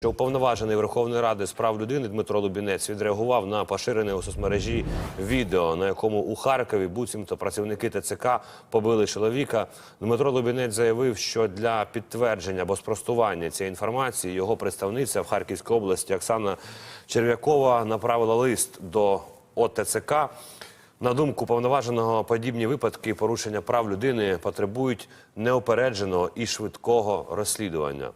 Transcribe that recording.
Що уповноважений Верховної Ради з прав людини Дмитро Лубінець відреагував на поширене у соцмережі відео, на якому у Харкові буцімто працівники ТЦК побили чоловіка. Дмитро Лубінець заявив, що для підтвердження або спростування цієї інформації його представниця в Харківській області Оксана Черв'якова направила лист до ОТЦК. На думку повноваженого, подібні випадки порушення прав людини потребують неопередженого і швидкого розслідування.